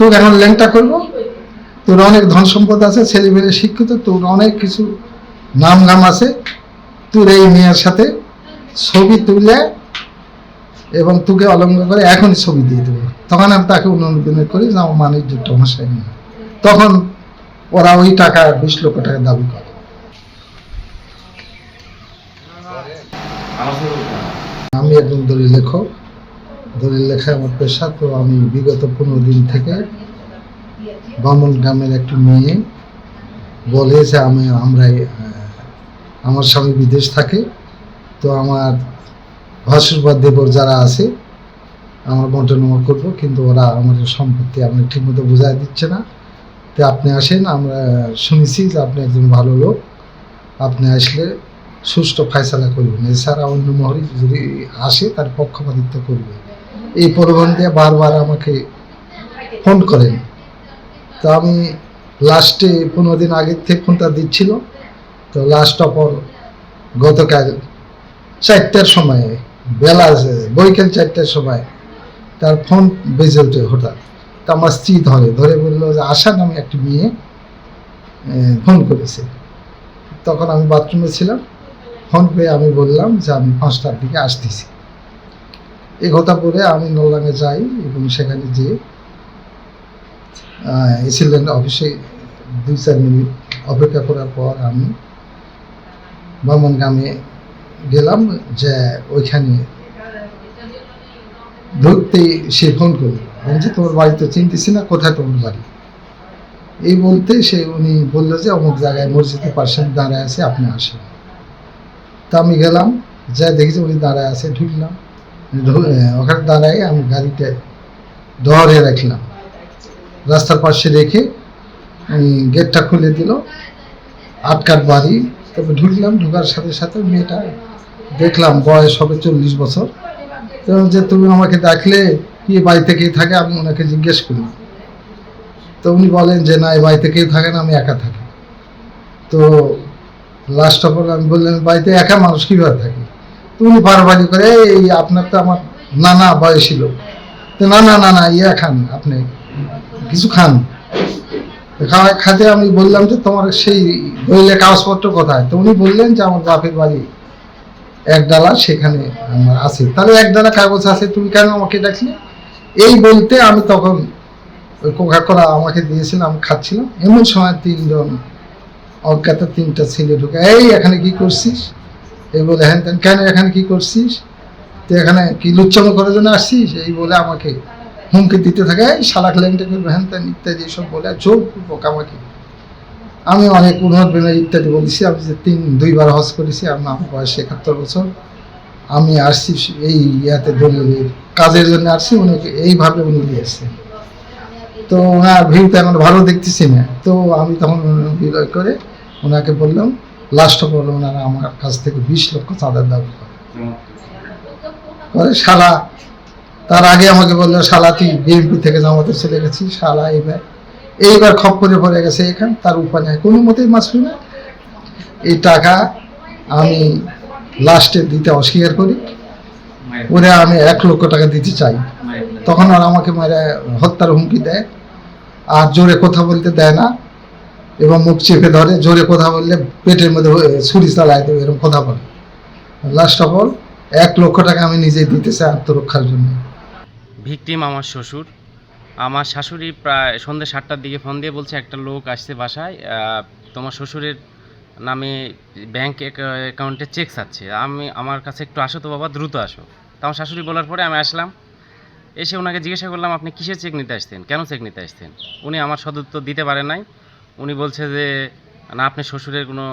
তোর এখন ল্যাংটা করব। তোর অনেক ধন সম্পদ আছে ছেলে মেয়ে শিক্ষিত তোর অনেক কিছু নাম নাম আছে। তোর এই মেয়ের সাথে ছবি তুলে এবং তোকে অলঙ্গ করে এখনই ছবি দিয়ে দেবো। তখন আমি তাকে অনুমোদন করি যে আমার মানিজ্যটা মশাই নিয়ে তখন ওরা ওই টাকা বিশ লক্ষ টাকা দাবি করে। আমি একজন দলিল লেখক। দলিল লেখা আমার পেশা, তো আমি বিগত পনেরো দিন থেকে বামন গ্রামের একটি মেয়ে বলে যে আমি আমরা আমার স্বামী বিদেশ থাকে, তো আমার ভাসুর বা দেবর যারা আছে, আমরা বন্টনামা করব, কিন্তু ওরা আমাদের সম্পত্তি আপনি ঠিকমতো বোঝাই দিচ্ছে না। তো আপনি আসেন, আমরা শুনেছি যে আপনি একজন ভালো লোক, আপনি আসলে সুষ্ঠু ফায়সালা করবেন। এছাড়া অন্য মহরি যদি আসে, তার পক্ষপাতিত্ব করবে এই পরিবহন দিয়ে বারবার আমাকে ফোন করেন। তো আমি লাস্টে পনেরো দিন আগের থেকে ফোনটা দিচ্ছিল। তো লাস্ট অপর গতকাল চারটার সময়, বেলা বৈকাল চারটার সময় তার ফোন বেজে ওঠে হঠাৎ। তা আমার স্ত্রী ধরে ধরে বলল যে আশা নামে একটি মেয়ে ফোন করেছে। তখন আমি বাথরুমে ছিলাম। ফোন পেয়ে আমি বললাম যে, আমি পাঁচটার দিকে আসতেছি। এই কথা বলে আমি নল্লাঙে যাই এবং সেখানে যেয়ে এসিল্যান্ড অফিসে দুই চার মিনিট অপেক্ষা করার পর আমি বামন গ্রামে গেলাম যে ওইখানে ধরতে সে ফোন করল। আমি যে, তোমার বাড়ি তো চিনতেছি না, কোথায় তোমার বাড়ি? এই বলতে সে, উনি বলল যে, অমুক জায়গায় মসজিদের পাশে দাঁড়ায় আছে, আপনি আসেন। তা আমি গেলাম যা দেখেছি উনি দাঁড়ায় আছে, ঢুকলাম। ওখানে দাঁড়ায় আমি গাড়িটা ধরে রাখলাম। রাস্তার পাশে রেখে গেটটা খুলে দিল আটকাট বাড়ি, তবে ঢুকলাম, ঢোকার সাথে সাথে মেয়েটা দেখলাম বয়স হবে চল্লিশ বছর। যে তুমি আমাকে ডাকলে, কি বাড়িতে কে থাকে? আমি ওনাকে জিজ্ঞেস করলাম। তো উনি বলেন যে, না এই বাড়িতে কেউ থাকে না, আমি একা থাকি। তো লাস্ট অফ অল আমি বললাম, বাড়িতে একা মানুষ কীভাবে থাকে? তো উনি বারবারি করে, এই আপনার তো আমার নানা বয়সী লোক। না না না না ইয়া খান আপনি, কিছু খান? খাওয়া খাতে আমি বললাম যে, তোমার সেই দলিলে কাগজপত্র কোথায়? তো উনি বললেন যে, আমার বাপের বাড়ি এক ডালা সেখানে আমার আছে। তাহলে এক ডালা কাগজ আছে, তুমি কেন আমাকে ডাকলে? এই বলতে আমি তখন ওই কোকা কোলা আমাকে দিয়েছিল, আমি খাচ্ছিলাম। এমন সময় তিনজন অজ্ঞাত তিনটা ছেলে ঢুকে, এই, এখানে কি করছিস? এই বলে হ্যান ত্যান কেন এখানে কি করছিস? তুই এখানে কি লুচ্চামো করার জন্য আসছিস? এই বলে আমাকে হুমকি দিতে থাকে, এই শালাক ল্যাংটা করবে হ্যান ত্যান, ইত্যাদি, এসব বলে জোর পূর্বক আমাকে। আমি অনেক উন্নত ইত্যাদি বলেছি, আমি যে তিন, দুইবার হজ করেছি আমি আমার বয়স একাত্তর বছর। আমি আসছি এই ইয়াতে দলিলের কাজের জন্য আসছি, উনি এইভাবে উনি নিয়েছেন তো ওনার ভিউটা এখন ভালো দেখতেছি না। তো আমি তখন বিলয় করে ওনাকে বললাম লাস্ট অল ওনারা আমার কাছ থেকে বিশ লক্ষ চাঁদার দাবি করে। শালা, তার আগে আমাকে বলল, শালা, তুই বিএনপি থেকে জামাতে চলে গেছিস, শালা, এইবার এইবার খপ্পরে পড়ে গেছে এখান, তার উপায় নাই কোনো মতেই মাসবি না। এই টাকা আমি লাস্টে দিতে অস্বীকার করি। ওরে আমি এক লক্ষ টাকা দিতে চাই। তখন আর আমাকে মারে, হত্যার হুমকি দেয়। আর জোরে কথা বলতে দেয় না। এবং মুখ চেপে ধরে, জোরে কথা বললে পেটের মধ্যে ছুরি চালায় দেবে, এরকম কথা বলে। লাস্ট অফ অল এক লক্ষ টাকা আমি নিজেই দিতে চাই আত্মরক্ষার জন্য। ভিকটিম আমার শ্বশুর। আমার শাশুড়ি প্রায় সন্ধ্যে সাতটার দিকে ফোন দিয়ে বলছে, একটা লোক আসছে বাসায় তোমার শ্বশুরের নামে ব্যাংক অ্যাকাউন্টে চেক চাচ্ছে। আমি, আমার কাছে একটু আসো তো বাবা, দ্রুত আসো। তো আমার শাশুড়ি বলার পরে আমি আসলাম। এসে ওনাকে জিজ্ঞাসা করলাম, আপনি কিসের চেক নিতে আসতেন কেন চেক নিতে আসতেন উনি আমার সদুত্তর দিতে পারেন নাই। উনি বলছে যে, না, আপনি শ্বশুরের কোনো,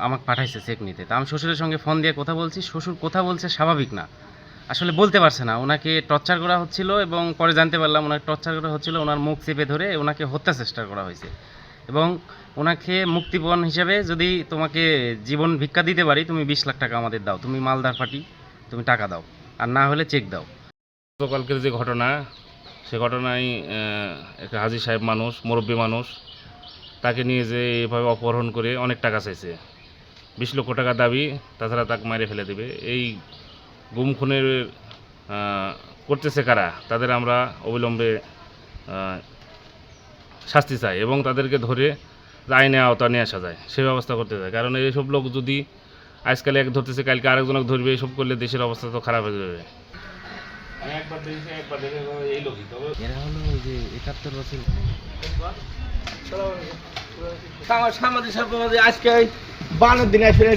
আমাকে পাঠাইছে চেক নিতে। তা আমি শ্বশুরের সঙ্গে ফোন দিয়ে কথা বলছি। শ্বশুর কথা বলছে স্বাভাবিক না। আসলে বলতে পারছে না। ওনাকে টর্চার করা হচ্ছিল এবং পরে জানতে পারলাম ওনাকে টর্চার করা হচ্ছিল, ওনার মুখ চেপে ধরে ওনাকে হত্যা চেষ্টা করা হয়েছে। এবং ওনাকে মুক্তিপণ হিসাবে যদি তোমাকে জীবন ভিক্ষা দিতে পারি, তুমি বিশ লাখ টাকা আমাদের দাও। তুমি মালদার পার্টি, তুমি টাকা দাও। আর না হলে চেক দাও। গতকালকের যে ঘটনা, সে ঘটনায় একটা হাজি সাহেব মানুষ, মুরব্বী মানুষ তাকে নিয়ে যে এভাবে অপহরণ করে অনেক টাকা চাইছে। বিশ লক্ষ টাকা দাবি তাছাড়া তাকে মারে ফেলে দেবে। এই গুম খুনের করতেছে কারা? তাদের আমরা অবিলম্বে শাস্তি চাই এবং তাদেরকে ধরে আইনে আওতা নিয়ে আসা যায়। সে ব্যবস্থা করতে চায় কারণ এইসব লোক যদি আজকাল এক ধরতেছে কালকে আরেকজনক ধরবে এইসব করলে দেশের অবস্থা তো খারাপ হয়ে যাবে। একবার দেখেছি একবার দেখে এই লোকই তবে এরা হলো ওই যে একাত্তর বছর সামাজিক সমাজে আজকে বানের দিনে ফিরে